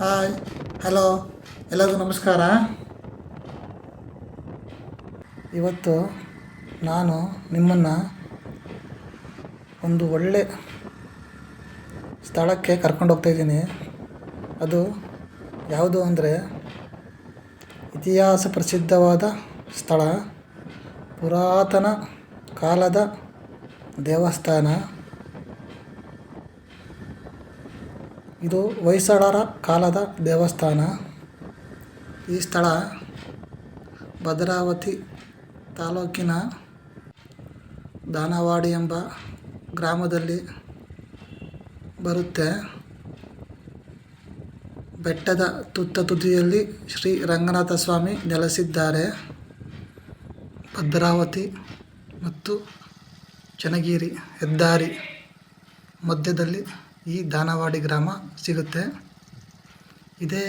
Hi hello ಎಲ್ಲರಿಗೂ ನಮಸ್ಕಾರ. ಇವತ್ತು ನಾನು ನಿಮ್ಮನ್ನು ಒಂದು ಒಳ್ಳೆ ಸ್ಥಳಕ್ಕೆ ಕರ್ಕೊಂಡು ಹೋಗ್ತಾ ಇದ್ದೀನಿ. ಅದು ಯಾವುದು ಅಂದರೆ ಇತಿಹಾಸ ಪ್ರಸಿದ್ಧವಾದ ಸ್ಥಳ, ಪುರಾತನ ಕಾಲದ ದೇವಸ್ಥಾನ. ಇದು ಹೊಯ್ಸಳರ ಕಾಲದ ದೇವಸ್ಥಾನ. ಈ ಸ್ಥಳ ಭದ್ರಾವತಿ ತಾಲೂಕಿನ ದಾನವಾಡಿ ಎಂಬ ಗ್ರಾಮದಲ್ಲಿ ಬರುತ್ತೆ. ಬೆಟ್ಟದ ತುತ್ತ ತುದಿಯಲ್ಲಿ ಶ್ರೀ ರಂಗನಾಥ ಸ್ವಾಮಿ ನೆಲೆಸಿದ್ದಾರೆ. ಭದ್ರಾವತಿ ಮತ್ತು ಚನ್ನಗಿರಿ ಹೆದ್ದಾರಿ ಮಧ್ಯದಲ್ಲಿ ಈ ದಾನವಾಡಿ ಗ್ರಾಮ ಸಿಗುತ್ತೆ. ಇದೇ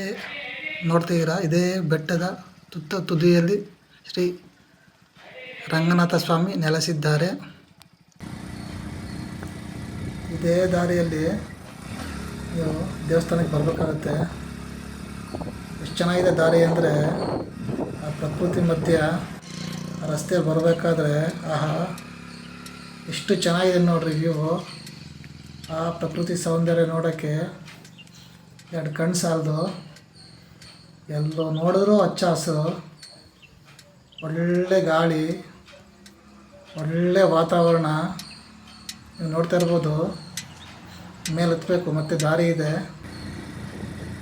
ನೋಡ್ತಿದ್ದೀರಾ ಇದೇ ಬೆಟ್ಟದ ತುತ್ತ ತುದಿಯಲ್ಲಿ ಶ್ರೀ ರಂಗನಾಥ ಸ್ವಾಮಿ ನೆಲೆಸಿದ್ದಾರೆ. ಇದೇ ದಾರಿಯಲ್ಲಿ ನೀವು ದೇವಸ್ಥಾನಕ್ಕೆ ಬರಬೇಕಾಗತ್ತೆ. ಎಷ್ಟು ಚೆನ್ನಾಗಿದೆ ದಾರಿ ಅಂದರೆ ಆ ಪ್ರಕೃತಿ ಮಧ್ಯ ರಸ್ತೆ ಬರಬೇಕಾದ್ರೆ, ಆಹಾ, ಎಷ್ಟು ಚೆನ್ನಾಗಿದೆ ನೋಡ್ರಿ ವ್ಯೂ ಆ ಪ್ರಕೃತಿ ಸೌಂದರ್ಯ ನೋಡೋಕ್ಕೆ ಎರಡು ಕಣ್ಣು ಸಾಲದು ಎಲ್ಲೋ ನೋಡಿದ್ರೂ ಹಚ್ಚ ಹಸಿರು ಒಳ್ಳೆ ಗಾಳಿ, ಒಳ್ಳೆ ವಾತಾವರಣ. ನೀವು ನೋಡ್ತಾ ಇರ್ಬೋದು. ಮೇಲೆ ಹತ್ತಬೇಕು ಮತ್ತು ದಾರಿ ಇದೆ.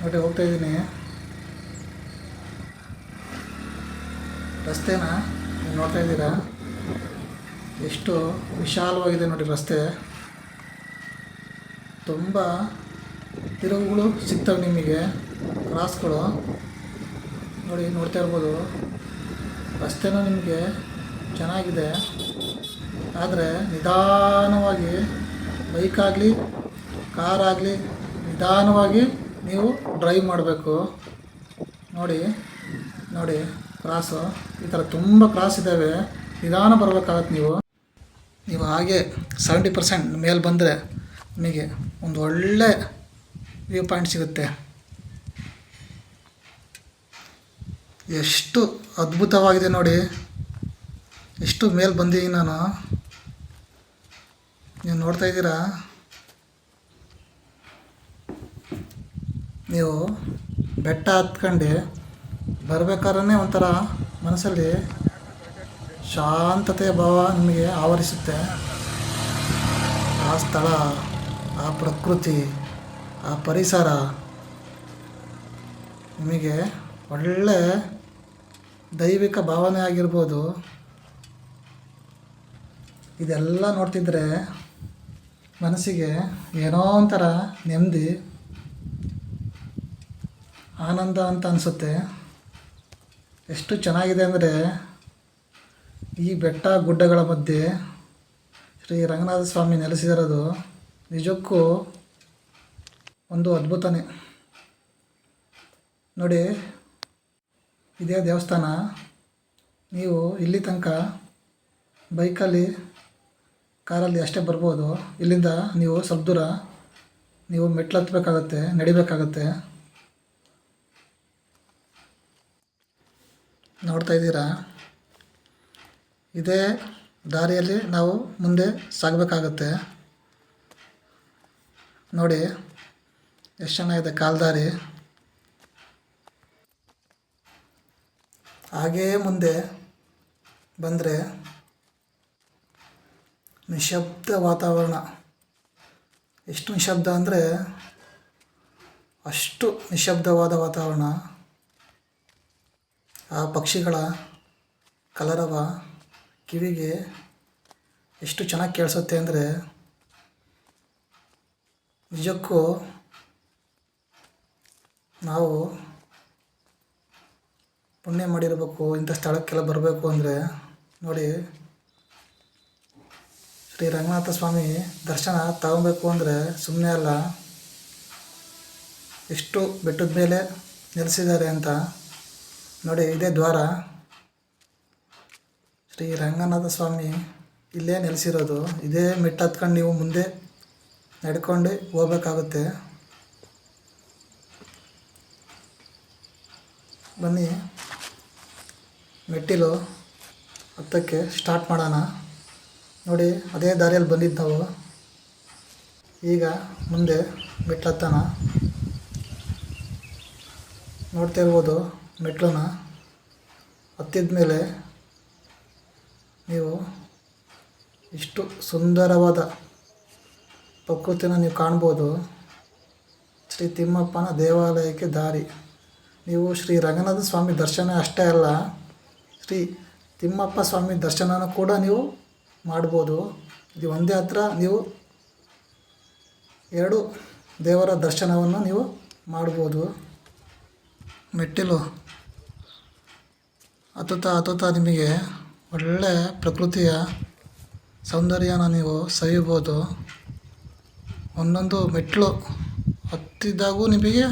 ನೋಡಿ, ಹೋಗ್ತಾ ಇದ್ದೀನಿ. ರಸ್ತೆನ? ನೀವು ನೋಡ್ತಾ ಇದ್ದೀರಾ? ಎಷ್ಟು ವಿಶಾಲವಾಗಿದೆ ನೋಡಿ ರಸ್ತೆ. ತುಂಬ ತಿರುವುಗಳು ಸಿಗ್ತವೆ ನಿಮಗೆ. ಕ್ರಾಸ್ಗಳು ನೋಡಿ, ನೋಡ್ತಾ ಇರ್ಬೋದು. ರಸ್ತೆನೂ ನಿಮಗೆ ಚೆನ್ನಾಗಿದೆ. ಆದರೆ ನಿಧಾನವಾಗಿ ಬೈಕಾಗಲಿ ಕಾರಾಗಲಿ ನಿಧಾನವಾಗಿ ನೀವು ಡ್ರೈವ್ ಮಾಡಬೇಕು. ನೋಡಿ ನೋಡಿ ಕ್ರಾಸು ಈ ಥರ ತುಂಬ ಕ್ರಾಸ್ ಇದ್ದಾವೆ ನಿಧಾನ ಬರಬೇಕಾಗತ್ತೆ ನೀವು. ನೀವು ಹಾಗೆ ಸೆವೆಂಟಿ ಪರ್ಸೆಂಟ್ ಮೇಲೆ ಬಂದರೆ ನಿಮಗೆ ಒಂದು ಒಳ್ಳೆ ವ್ಯೂ ಪಾಯಿಂಟ್ ಸಿಗುತ್ತೆ. ಎಷ್ಟು ಅದ್ಭುತವಾಗಿದೆ ನೋಡಿ. ಎಷ್ಟು ಮೇಲೆ ಬಂದಿದ್ದೀನಿ ನಾನು. ನೀವು ನೋಡ್ತಾ ಇದ್ದೀರಾ? ನೀವು ಬೆಟ್ಟ ಹತ್ಕೊಂಡು ಬರಬೇಕಾದ್ರೆ ಒಂಥರ ಮನಸ್ಸಲ್ಲಿ ಶಾಂತತೆಯ ಭಾವ ನಿಮಗೆ ಆವರಿಸುತ್ತೆ. ಆ ಸ್ಥಳ ಆ ಪ್ರಕೃತಿ, ಆ ಪರಿಸರ ನಿಮಗೆ ಒಳ್ಳೆ ದೈವಿಕ ಭಾವನೆ ಆಗಿರ್ಬೋದು. ಇದೆಲ್ಲ ನೋಡ್ತಿದ್ರೆ ಮನಸ್ಸಿಗೆ ಏನೋ ಒಂಥರ ನೆಮ್ಮದಿ, ಆನಂದ ಅಂತ ಅನಿಸುತ್ತೆ. ಎಷ್ಟು ಚೆನ್ನಾಗಿದೆ ಅಂದರೆ ಈ ಬೆಟ್ಟ ಗುಡ್ಡಗಳ ಮಧ್ಯೆ ಶ್ರೀ ರಂಗನಾಥ ಸ್ವಾಮಿ ನೆಲೆಸಿದಿರೋದು ನಿಜಕ್ಕೂ ಒಂದು ಅದ್ಭುತನೇ. ನೋಡಿ, ಇದೇ ದೇವಸ್ಥಾನ, ನೀವು ಇಲ್ಲಿ ತನಕ ಬೈಕಲ್ಲಿ, ಕಾರಲ್ಲಿ ಅಷ್ಟೇ ಬರ್ಬೋದು. ಇಲ್ಲಿಂದ ನೀವು ಸ್ವಲ್ಪ ದೂರ ನೀವು ಮೆಟ್ಲು ಹತ್ಬೇಕಾಗತ್ತೆ, ನಡಿಬೇಕಾಗತ್ತೆ. ನೋಡ್ತಾ ಇದ್ದೀರಾ? ಇದೇ ದಾರಿಯಲ್ಲಿ ನಾವು ಮುಂದೆ ಸಾಗಬೇಕಾಗತ್ತೆ. ನೋಡಿ, ಎಷ್ಟು ಚೆನ್ನಾಗಿದೆ ಕಾಲ್ದಾರಿ. ಹಾಗೇ ಮುಂದೆ ಬಂದರೆ ನಿಶಬ್ದ ವಾತಾವರಣ. ಎಷ್ಟು ನಿಶಬ್ದ ಅಂದರೆ ಅಷ್ಟು ನಿಶಬ್ದವಾದ ವಾತಾವರಣ. ಆ ಪಕ್ಷಿಗಳ ಕಲರವ ಕಿವಿಗೆ ಎಷ್ಟು ಚೆನ್ನಾಗಿ ಕೇಳಿಸುತ್ತೆ ಅಂದರೆ ನಿಜಕ್ಕೂ ನಾವು ಪುಣ್ಯ ಮಾಡಿರಬೇಕು, ಇಂಥ ಸ್ಥಳಕ್ಕೆಲ್ಲ ಬರಬೇಕು ಅಂದರೆ ನೋಡಿ, ಶ್ರೀ ರಂಗನಾಥ ಸ್ವಾಮಿ ದರ್ಶನ ತಗೊಬೇಕು ಅಂದರೆ ಸುಮ್ಮನೆ ಅಲ್ಲ. ಎಷ್ಟು ಬೆಟ್ಟದ ಮೇಲೆ ನೆಲೆಸಿದ್ದಾರೆ ಅಂತ ನೋಡಿ, ಇದೇ ದ್ವಾರ. ಶ್ರೀ ರಂಗನಾಥ ಸ್ವಾಮಿ ಇಲ್ಲೇ ನೆಲೆಸಿರೋದು. ಇದೇ ಮೆಟ್ಟು ಹತ್ಕೊಂಡು ನೀವು ಮುಂದೆ ನಡ್ಕೊಂಡು ಹೋಗ್ಬೇಕಾಗುತ್ತೆ. ಬನ್ನಿ. ಮೆಟ್ಟಿಲು ಹತ್ತಕ್ಕೆ ಸ್ಟಾರ್ಟ್ ಮಾಡೋಣ. ನೋಡಿ, ಅದೇ ದಾರಿಯಲ್ಲಿ ಬಂದಿದ್ದು ನಾವು. ಈಗ ಮುಂದೆ ಮೆಟ್ಲು ಹತ್ತೋಣ. ನೋಡ್ತಾ ಇರ್ಬೋದು ಮೆಟ್ಲನ್ನ ಹತ್ತಿದ ಮೇಲೆ ನೀವು ಇಷ್ಟು ಸುಂದರವಾದ ಪ್ರಕೃತಿನ ನೀವು ಕಾಣ್ಬೋದು. ಶ್ರೀ ತಿಮ್ಮಪ್ಪನ ದೇವಾಲಯಕ್ಕೆ ದಾರಿ. ನೀವು ಶ್ರೀ ರಂಗನಾಥ ಸ್ವಾಮಿ ದರ್ಶನ ಅಷ್ಟೇ ಅಲ್ಲ, ಶ್ರೀ ತಿಮ್ಮಪ್ಪ ಸ್ವಾಮಿ ದರ್ಶನನೂ ಕೂಡ ನೀವು ಮಾಡ್ಬೋದು. ಇದು ಒಂದೇ ಹತ್ರ ನೀವು ಎರಡು ದೇವರ ದರ್ಶನವನ್ನು ನೀವು ಮಾಡ್ಬೋದು. ಮೆಟ್ಟಿಲು. ಹತ್ತುತ್ತಾ ಹತ್ತುತ್ತಾ ನಿಮಗೆ ಒಳ್ಳೆಯ ಪ್ರಕೃತಿಯ ಸೌಂದರ್ಯನ ನೀವು ಸವಿಬೋದು. ಒಂದೊಂದು ಮೆಟ್ಟಿಲು ಹತ್ತಿದ್ದಾಗೂ ನಿಮಗೆ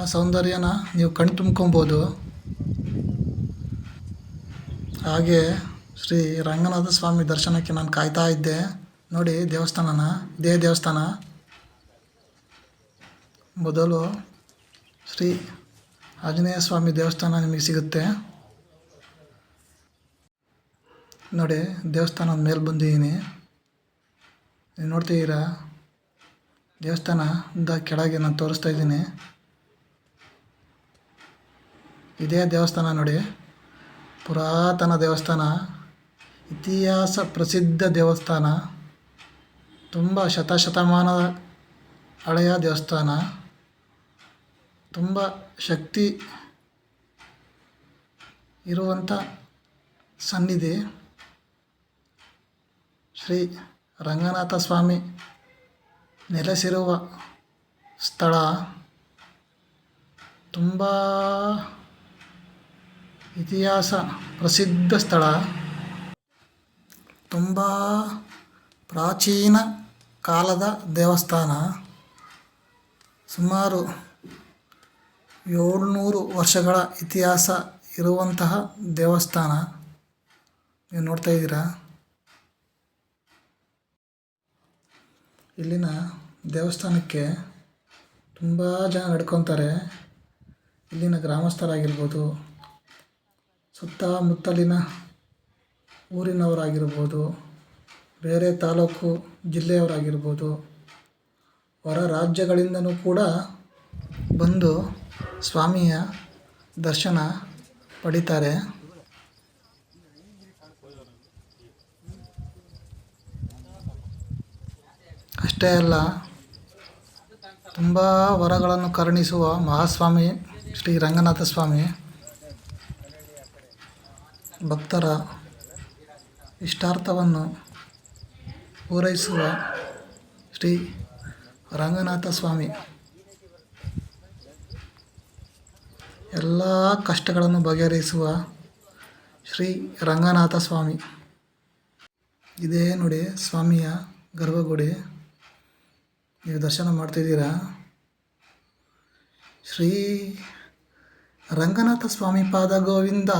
ಆ ಸೌಂದರ್ಯನ ನೀವು ಕಣ್ ತುಂಬ್ಕೊಬೋದು. ಹಾಗೆ ಶ್ರೀ ರಂಗನಾಥ ಸ್ವಾಮಿ ದರ್ಶನಕ್ಕೆ ನಾನು ಕಾಯ್ತಾ ಇದ್ದೆ. ನೋಡಿ ದೇವಸ್ಥಾನನ, ಇದೇ ದೇವಸ್ಥಾನ. ಮೊದಲು ಶ್ರೀ ಆಂಜನೇಯ ಸ್ವಾಮಿ ದೇವಸ್ಥಾನ ನಿಮಗೆ ಸಿಗುತ್ತೆ. ನೋಡಿ ದೇವಸ್ಥಾನದ ಮೇಲೆ ಬಂದಿದ್ದೀನಿ ನೀವು ನೋಡ್ತಿದ್ದೀರಾ ದೇವಸ್ಥಾನದ ಕೆಳಗೆ ನಾನು ತೋರಿಸ್ತಾ ಇದ್ದೀನಿ. ಇದೇ ದೇವಸ್ಥಾನ ನೋಡಿ. ಪುರಾತನ ದೇವಸ್ಥಾನ, ಇತಿಹಾಸ ಪ್ರಸಿದ್ಧ ದೇವಸ್ಥಾನ, ತುಂಬ ಶತಶತಮಾನ ಹಳೆಯ ದೇವಸ್ಥಾನ, ತುಂಬ ಶಕ್ತಿ ಇರುವಂಥ ಸನ್ನಿಧಿ ಶ್ರೀ ರಂಗನಾಥ ಸ್ವಾಮಿ ನೆಲೆಸಿರುವ ಸ್ಥಳ ತುಂಬ ಇತಿಹಾಸ ಪ್ರಸಿದ್ಧ ಸ್ಥಳ. ತುಂಬ ಪ್ರಾಚೀನ ಕಾಲದ ದೇವಸ್ಥಾನ. ಸುಮಾರು ಏಳ್ನೂರು ವರ್ಷಗಳ ಇತಿಹಾಸ ಇರುವಂತಹ ದೇವಸ್ಥಾನ. ನೀವು ನೋಡ್ತಾ ಇದ್ದೀರಾ? ಇಲ್ಲಿನ ದೇವಸ್ಥಾನಕ್ಕೆ ತುಂಬ ಜನ ನಡ್ಕೊತಾರೆ. ಇಲ್ಲಿನ ಗ್ರಾಮಸ್ಥರಾಗಿರ್ಬೋದು, ಸುತ್ತಮುತ್ತಲಿನ ಊರಿನವರಾಗಿರ್ಬೋದು, ಬೇರೆ ತಾಲೂಕು ಜಿಲ್ಲೆಯವರಾಗಿರ್ಬೋದು, ಹೊರ ರಾಜ್ಯಗಳಿಂದನೂ ಕೂಡ ಬಂದು ಸ್ವಾಮಿಯ ದರ್ಶನ ಪಡಿತಾರೆ. ಅಷ್ಟೇ ಅಲ್ಲ, ತುಂಬ ವರಗಳನ್ನು ಕರುಣಿಸುವ ಮಹಾಸ್ವಾಮಿ, ಶ್ರೀ ರಂಗನಾಥ ಸ್ವಾಮಿ, ಭಕ್ತರ ಇಷ್ಟಾರ್ಥವನ್ನು ಪೂರೈಸುವ ಶ್ರೀ ರಂಗನಾಥ ಸ್ವಾಮಿ. ಎಲ್ಲ ಕಷ್ಟಗಳನ್ನು ಬಗೆಹರಿಸುವ ಶ್ರೀ ರಂಗನಾಥ ಸ್ವಾಮಿ. ಇದೇ ನೋಡಿ ಸ್ವಾಮಿಯ ಗರ್ಭಗುಡಿ ನೀವು ದರ್ಶನ ಮಾಡ್ತಿದ್ದೀರಾ? ಶ್ರೀ ರಂಗನಾಥ ಸ್ವಾಮಿ ಪಾದ ಗೋವಿಂದ.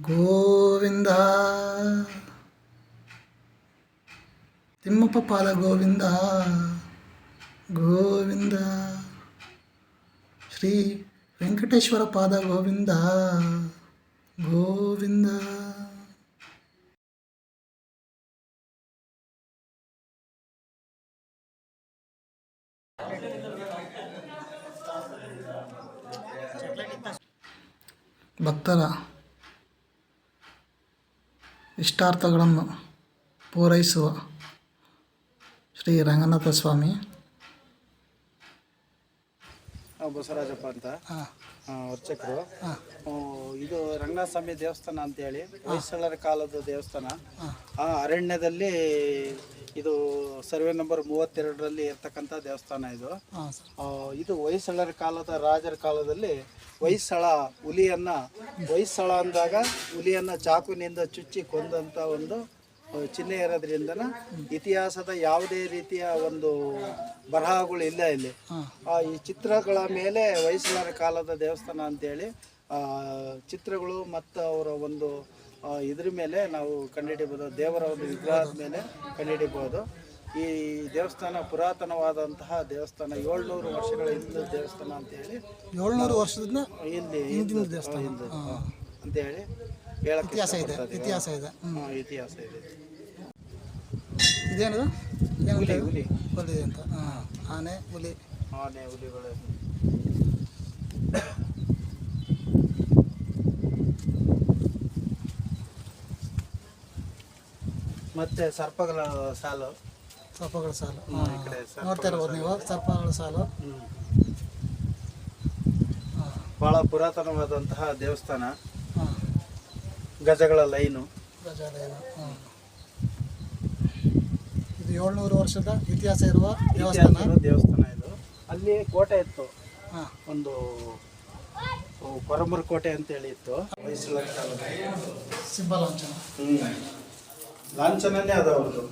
ಗೋವಿಂದ. ತಿಮ್ಮಪ್ಪ ಪಾದ ಗೋವಿಂದ. ಗೋವಿಂದ. ಶ್ರೀ ವೆಂಕಟೇಶ್ವರ ಪಾದ ಗೋವಿಂದ. ಗೋವಿಂದ. ಭಕ್ತರ ಇಷ್ಟಾರ್ಥಗಳನ್ನು ಪೂರೈಸುವ ಶ್ರೀ ರಂಗನಾಥ ಸ್ವಾಮಿ. ಬಸವರಾಜಪ್ಪ ಅಂತ. ಅರ್ಚಕರು. ಇದು ರಂಗನಾಥ ಸ್ವಾಮಿ ದೇವಸ್ಥಾನ ಅಂತೇಳಿ ಹೊಯ್ಸಳರ ಕಾಲದ ದೇವಸ್ಥಾನ. ಆ ಅರಣ್ಯದಲ್ಲಿ ಇದು ಸರ್ವೆ ನಂಬರ್ ಮೂವತ್ತೆರಡರಲ್ಲಿ ಇರ್ತಕ್ಕಂಥ ದೇವಸ್ಥಾನ ಇದು. ಇದು ಹೊಯ್ಸಳರ ಕಾಲದ ರಾಜರ ಕಾಲದಲ್ಲಿ ಹೊಯ್ಸಳ ಹುಲಿಯನ್ನ ಹೊಯ್ಸಳ ಅಂದಾಗ ಹುಲಿಯನ್ನ ಚಾಕುವಿನಿಂದ ಚುಚ್ಚಿ ಕೊಂದಂತ ಒಂದು ಚಿಹ್ನೆ ಇರೋದ್ರಿಂದ ಇತಿಹಾಸದ ಯಾವುದೇ ರೀತಿಯ ಒಂದು ಬರಹಗಳು ಇಲ್ಲ ಇಲ್ಲಿ. ಆ, ಈ ಚಿತ್ರಗಳ ಮೇಲೆ ಹೊಯ್ಸಳರ ಕಾಲದ ದೇವಸ್ಥಾನ ಅಂತೇಳಿ ಆ, ಚಿತ್ರಗಳು ಮತ್ತು ಅವರ ಒಂದು ಇದ್ರ ಮೇಲೆ ನಾವು ಕಂಡುಹಿಡಿಬೋದು ದೇವರ ಒಂದು ವಿಗ್ರಹದ ಮೇಲೆ ಕಂಡುಹಿಡಿಬೋದು ಈ ದೇವಸ್ಥಾನ ಪುರಾತನವಾದಂತಹ ದೇವಸ್ಥಾನ ಏಳ್ನೂರು ವರ್ಷಗಳ ಹಿಂದಿನ ದೇವಸ್ಥಾನ ಅಂತ ಹೇಳಿ. ಏಳ್ನೂರು ವರ್ಷದಿಂದ ಇಲ್ಲಿ ಹಿಂದಿನ ದೇವಸ್ಥಾನ. ಹಿಂದೆ ಅಂತ ಹೇಳಿ ಹೇಳಕ್ಕೆ ಇತಿಹಾಸ ಇದೆ ಇತಿಹಾಸ ಇದೆ. ಇತಿಹಾಸ ಇದೆ. ಇದೇನದು? ಹುಲಿ? ಹುಲಿ. ಹುಲಿ ಅಂತ. ಆನೆ ಹುಲಿ. ಆನೆ ಹುಲಿಗಳು. ಮತ್ತೆ ಸರ್ಪಗಳ ಸಾಲು. ಸರ್ಪಗಳ ಸಾಲು. ನೋಡ್ತಾ ಇರ್ಬೋದು ನೀವು ಸರ್ಪಗಳ ಸಾಲು. ಬಹಳ ಪುರಾತನವಾದಂತಹ ದೇವಸ್ಥಾನ. ಗಜಗಳ ಲೈನು. ಇದು ಏಳ್ನೂರು ವರ್ಷದ ಇತಿಹಾಸ ಇರುವ ದೇವಸ್ಥಾನ. ದೇವಸ್ಥಾನ ಇದು. ಅಲ್ಲಿ ಕೋಟೆ ಇತ್ತು. ಒಂದು ಕೊರಮೂರು ಕೋಟೆ ಅಂತ ಹೇಳಿ ಇತ್ತು ಸಿಂಹ ಲಾಂಛನ. ಲಾಂಛನನೇ ಅದ ಅವ್ರದ್ದು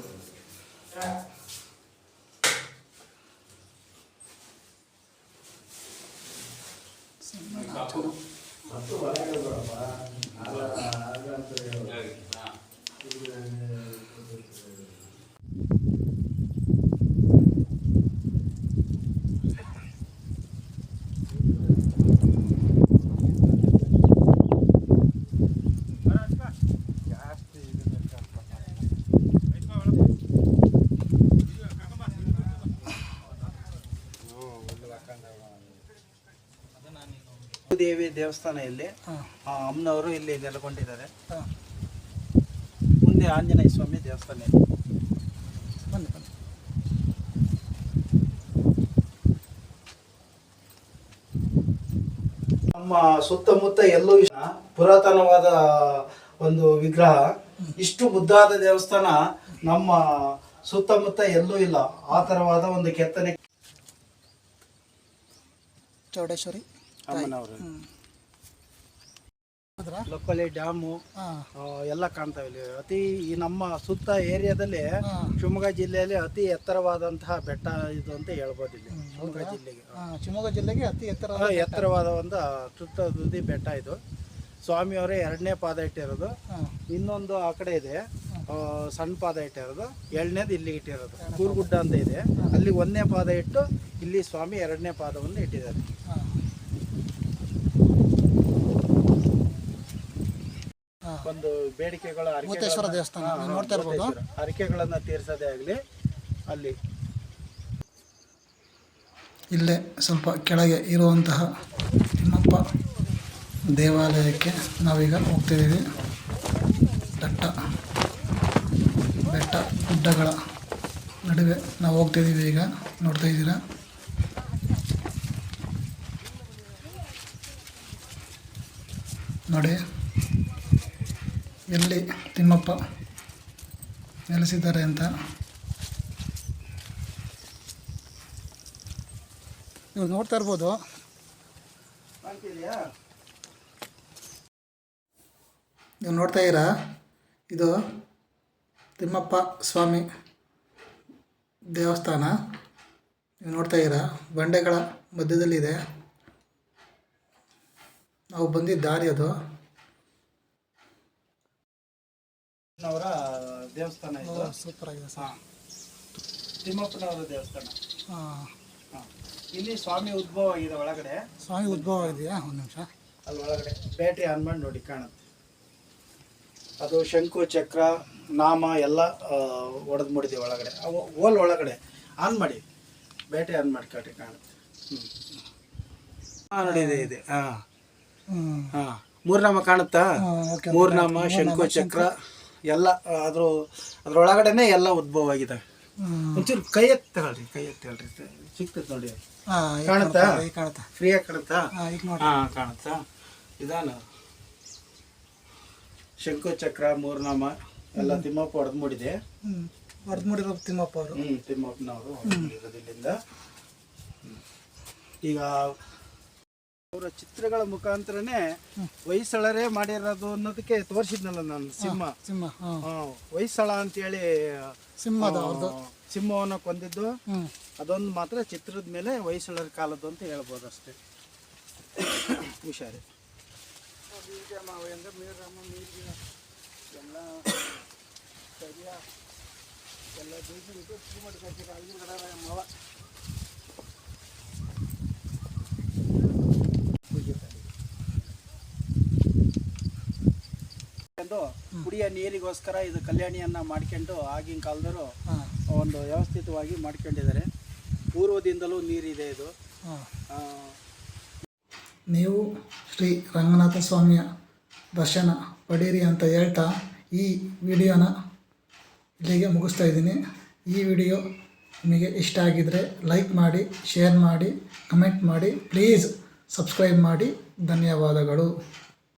தப்பு வராது ದೇವಸ್ಥಾನ ಇಲ್ಲಿ ಆ, ಅಮ್ಮನವರು ಇಲ್ಲಿ ನೆಲೆಗೊಂಡಿದ್ದಾರೆ. ಮುಂದೆ ಆಂಜನೇಯ ಸ್ವಾಮಿ ದೇವಸ್ಥಾನ ಇದೆ ಬನ್ನಿ ಬನ್ನಿ. ನಮ್ಮ ಸುತ್ತಮುತ್ತ ಎಲ್ಲೂ ಇಲ್ಲ. ಪುರಾತನವಾದ ಒಂದು ವಿಗ್ರಹ. ಇಷ್ಟು ಮುದ್ದಾದ ದೇವಸ್ಥಾನ ನಮ್ಮ ಸುತ್ತಮುತ್ತ ಎಲ್ಲೂ ಇಲ್ಲ. ಆ ತರವಾದ ಒಂದು ಕೆತ್ತನೆ. ಚೌಡೇಶ್ವರಿ ಅಮ್ಮನವರು. ಲೋಕಲಿ ಡ್ಯಾಮು ಎಲ್ಲ ಕಾಣ್ತಾವೆ ಇಲ್ಲಿ. ಅತಿ ಈ ನಮ್ಮ ಸುತ್ತ ಏರಿಯಾದಲ್ಲಿ ಶಿವಮೊಗ್ಗ ಜಿಲ್ಲೆಯಲ್ಲಿ ಅತಿ ಎತ್ತರವಾದಂತಹ ಬೆಟ್ಟ ಇದು ಅಂತ ಹೇಳ್ಬೋದು ಇಲ್ಲಿ. ಶಿವಮೊಗ್ಗ ಜಿಲ್ಲೆಗೆ. ಶಿವಮೊಗ್ಗ ಜಿಲ್ಲೆಗೆ ಅತಿ ಎತ್ತರ ಎತ್ತರವಾದ ಒಂದು ಸುತ್ತ ದುದಿ ಬೆಟ್ಟ ಇದು. ಸ್ವಾಮಿಯವರೇ ಎರಡನೇ ಪಾದ ಇಟ್ಟಿರೋದು. ಇನ್ನೊಂದು ಆ ಕಡೆ ಇದೆ. ಸಣ್ಣ ಪಾದ ಇಟ್ಟಿರೋದು. ಎರಡನೇದು ಇಲ್ಲಿ ಇಟ್ಟಿರೋದು. ಕೂರ್ಗುಡ್ಡ ಅಂತ ಇದೆ. ಅಲ್ಲಿ ಒಂದನೇ ಪಾದ ಇಟ್ಟು ಇಲ್ಲಿ ಸ್ವಾಮಿ ಎರಡನೇ ಪಾದವನ್ನು ಇಟ್ಟಿದ್ದಾರೆ ಹಾಂ ಹಾಂ ಒಂದು ಬೇಡಿಕೆಗಳ ಭೂತೇಶ್ವರ ದೇವಸ್ಥಾನ ನೀವು ನೋಡ್ತಾ ಇರ್ಬೋದು. ಹರಿಕೆಗಳನ್ನ ತೀರಿಸೋದೇ ಆಗಲಿ ಅಲ್ಲಿ. ಇಲ್ಲೇ ಸ್ವಲ್ಪ ಕೆಳಗೆ ಇರುವಂತಹ ತಿಮ್ಮಪ್ಪ ದೇವಾಲಯಕ್ಕೆ ನಾವೀಗ ಹೋಗ್ತಿದ್ದೀವಿ. ದಟ್ಟ ಬೆಟ್ಟ ಗುಡ್ಡಗಳ ನಡುವೆ ನಾವು ಹೋಗ್ತಿದ್ದೀವಿ ಈಗ ನೋಡ್ತಾ ಇದ್ದೀರಾ? ನೋಡಿ. ಎಲ್ಲಿ ತಿಮ್ಮಪ್ಪ ನೆಲೆಸಿದ್ದಾರೆ ಅಂತ. ನೀವು ನೋಡ್ತಾ ಇರ್ಬೋದು. ನೀವು ನೋಡ್ತಾ ಇದ್ದೀರಾ? ಇದು ತಿಮ್ಮಪ್ಪ ಸ್ವಾಮಿ ದೇವಸ್ಥಾನ. ನೀವು ನೋಡ್ತಾ ಇದ್ದೀರಾ? ಬಂಡೆಗಳ ಮಧ್ಯದಲ್ಲಿದೆ. ನಾವು ಬಂದಿದ್ದ ದಾರಿ ಅದು. ಅವರ ದೇವಸ್ಥಾನ ಇದೆ. ಸೂಪರ್ ಆಗಿದೆ ಹಾ. ತಿಮ್ಮಪ್ಪನವರ ದೇವಸ್ಥಾನ. ಇಲ್ಲಿ ಸ್ವಾಮಿ ಉದ್ಭವ ಆಗಿದೆ ಒಳಗಡೆ. ಸ್ವಾಮಿ ಉದ್ಭವ ಇದೆಯಾ? ಒಂದು ನಿಮಿಷ. ಅಲ್ಲಿ ಒಳಗಡೆ. ಬ್ಯಾಟ್ರಿ ಆನ್ ಮಾಡಿ ನೋಡಿ ಕಾಣುತ್ತೆ. ಅದು ಶಂಕು ಚಕ್ರ ನಾಮ ಎಲ್ಲ ಒಡೆದು ಮುಡಿದೆ ಒಳಗಡೆ. ಓಲ್ ಒಳಗಡೆ. ಆನ್ ಮಾಡಿ. ಬ್ಯಾಟ್ರಿ ಆನ್ ಮಾಡಿ ಕಾಟಿ ಕಾಣುತ್ತೆ. ಹಾಂ ನೋಡಿ ಇದೆ ಇದೆ. ಹಾಂ. ಹಾಂ. ಮೂರ್ನಾಮ ಕಾಣುತ್ತಾ? ಮೂರ್ನಾಮ ಶಂಕು. ಚಕ್ರ. ಎಲ್ಲ ಅದ್ರ ಅದ್ರೊಳಗಡೆನೆ ಎಲ್ಲ ಉದ್ಭವ ಆಗಿದೆ ಒಂಚೂರು ಕೈ ಎತ್ತಿ ತಗೊಳ್ರಿ ಕೈ ಎತ್ತಿ ಹೇಳ್ರಿ ಸಿಗ್ತದೆ ನೋಡಿ. ಕಾಣುತ್ತಾ? ಕಾಣುತ್ತಾ? ಫ್ರೀಯಾಗಿ ಕಾಣುತ್ತಾ? ಹಾಂ ಈಗ ನೋಡಿ. ಹಾಂ ಕಾಣುತ್ತಾ? ಇದಾನ? ಶಂಕು ಚಕ್ರ ಮೂರ್ನಾಮ ಎಲ್ಲ ತಿಮ್ಮಪ್ಪ ಹೊಡೆದು ಮೂಡಿದೆ. ಹೊಡೆದು ಮೂಡಿರೋ ತಿಮ್ಮಪ್ಪ ಅವರು. ಹ್ಞೂ ತಿಮ್ಮಪ್ಪನವರು ಇಲ್ಲಿಂದ. ಈಗ ಅವರ ಚಿತ್ರಗಳ ಮುಖಾಂತರನೇ ಹೊಯ್ಸಳರೇ ಮಾಡಿರೋದು ಅನ್ನೋದಕ್ಕೆ ತೋರಿಸಿದ್ನಲ್ಲ ನಾನು ಸಿಂಹ. ಸಿಂಹ ಹೊಯ್ಸಳ ಅಂತೇಳಿ ಸಿಂಹದ ಸಿಂಹವನ್ನ ಕೊಂದಿದ್ದು. ಅದೊಂದು ಮಾತ್ರ ಚಿತ್ರದ ಮೇಲೆ ಹೊಯ್ಸಳರ ಕಾಲದ್ದು ಅಂತ ಹೇಳ್ಬೋದು ಅಷ್ಟೇ ಹುಷಾರಿ. ಎಲ್ಲ ಎಂದು ಕುಡಿಯ ನೀರಿಗೋಸ್ಕರ ಇದು ಕಲ್ಯಾಣಿಯನ್ನ ಮಾಡ್ಕೊಂಡು ಆಗಿನ ಕಾಲದವರು ಹಾಂ. ಒಂದು ವ್ಯವಸ್ಥಿತವಾಗಿ ಮಾಡ್ಕೊಂಡಿದ್ದಾರೆ. ಪೂರ್ವದಿಂದಲೂ ನೀರಿದೆ ಇದು. ಹಾಂ. ನೀವು ಶ್ರೀ ರಂಗನಾಥ ಸ್ವಾಮಿಯ ದರ್ಶನ ಪಡೀರಿ ಅಂತ ಹೇಳ್ತಾ ಈ ವಿಡಿಯೋನ ಇಲ್ಲಿಗೆ ಮುಗಿಸ್ತಾ ಇದ್ದೀನಿ. ಈ ವಿಡಿಯೋ ನಿಮಗೆ ಇಷ್ಟ ಆಗಿದ್ದರೆ ಲೈಕ್ ಮಾಡಿ ಶೇರ್ ಮಾಡಿ ಕಮೆಂಟ್ ಮಾಡಿ ಪ್ಲೀಸ್ ಸಬ್ಸ್ಕ್ರೈಬ್ ಮಾಡಿ. ಧನ್ಯವಾದಗಳು.